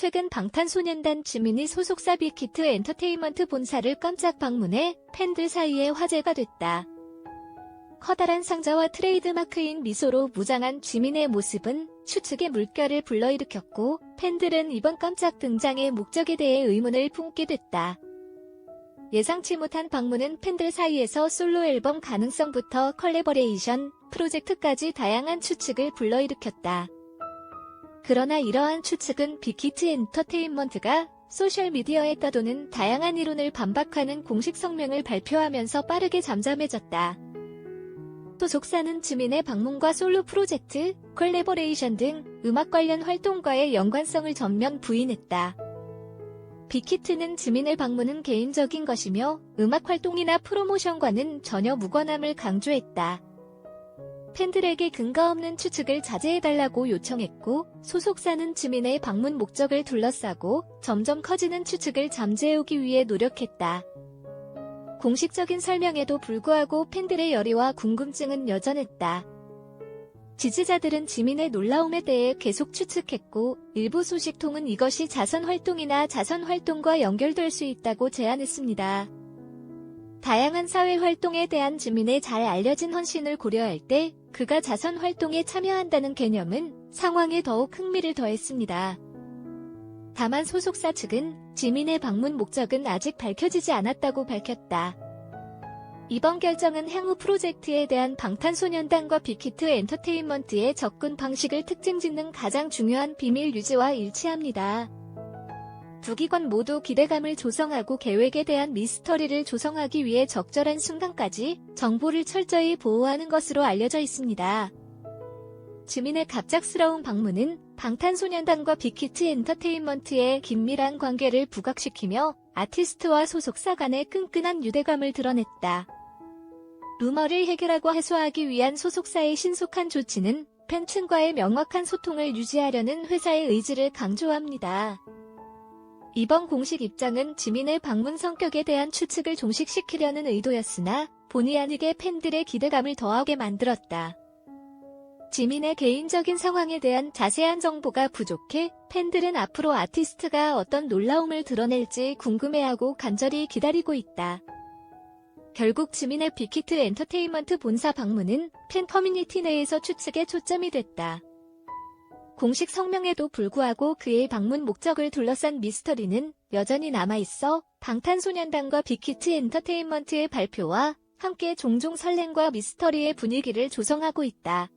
최근 방탄소년단 지민이 소속사 빅히트 엔터테인먼트 본사를 깜짝 방문해 팬들 사이에 화제가 됐다. 커다란 상자와 트레이드마크인 미소로 무장한 지민의 모습은 추측의 물결을 불러일으켰고 팬들은 이번 깜짝 등장의 목적에 대해 의문을 품게 됐다. 예상치 못한 방문은 팬들 사이에서 솔로 앨범 가능성부터 컬래버레이션, 프로젝트까지 다양한 추측을 불러일으켰다. 그러나 이러한 추측은 빅히트 엔터테인먼트가 소셜미디어에 떠도는 다양한 이론을 반박하는 공식 성명을 발표하면서 빠르게 잠잠해졌다. 소속사는 지민의 방문과 솔로 프로젝트, 콜래버레이션 등 음악 관련 활동과의 연관성을 전면 부인했다. 빅히트는 지민의 방문은 개인적인 것이며 음악 활동이나 프로모션과는 전혀 무관함을 강조했다. 팬들에게 근거 없는 추측을 자제해달라고 요청했고 소속사는 지민의 방문 목적을 둘러싸고 점점 커지는 추측을 잠재우기 위해 노력했다. 공식적인 설명에도 불구하고 팬들의 열의와 궁금증은 여전했다. 지지자들은 지민의 놀라움에 대해 계속 추측했고 일부 소식통은 이것이 자선 활동이나 자선 활동과 연결될 수 있다고 제안했습니다. 다양한 사회 활동에 대한 지민의 잘 알려진 헌신을 고려할 때 그가 자선 활동에 참여한다는 개념은 상황에 더욱 흥미를 더했습니다. 다만 소속사 측은 지민의 방문 목적은 아직 밝혀지지 않았다고 밝혔다. 이번 결정은 향후 프로젝트에 대한 방탄소년단과 빅히트 엔터테인먼트의 접근 방식을 특징 짓는 가장 중요한 비밀 유지와 일치합니다. 두 기관 모두 기대감을 조성하고 계획에 대한 미스터리를 조성하기 위해 적절한 순간까지 정보를 철저히 보호하는 것으로 알려져 있습니다. 지민의 갑작스러운 방문은 방탄소년단과 빅히트 엔터테인먼트의 긴밀한 관계를 부각시키며 아티스트와 소속사 간의 끈끈한 유대감을 드러냈다. 루머를 해결하고 해소하기 위한 소속사의 신속한 조치는 팬층과의 명확한 소통을 유지하려는 회사의 의지를 강조합니다. 이번 공식 입장은 지민의 방문 성격에 대한 추측을 종식시키려는 의도였으나 본의 아니게 팬들의 기대감을 더하게 만들었다. 지민의 개인적인 상황에 대한 자세한 정보가 부족해 팬들은 앞으로 아티스트가 어떤 놀라움을 드러낼지 궁금해하고 간절히 기다리고 있다. 결국 지민의 빅히트 엔터테인먼트 본사 방문은 팬 커뮤니티 내에서 추측에 초점이 됐다. 공식 성명에도 불구하고 그의 방문 목적을 둘러싼 미스터리는 여전히 남아있어 방탄소년단과 빅히트 엔터테인먼트의 발표와 함께 종종 설렘과 미스터리의 분위기를 조성하고 있다.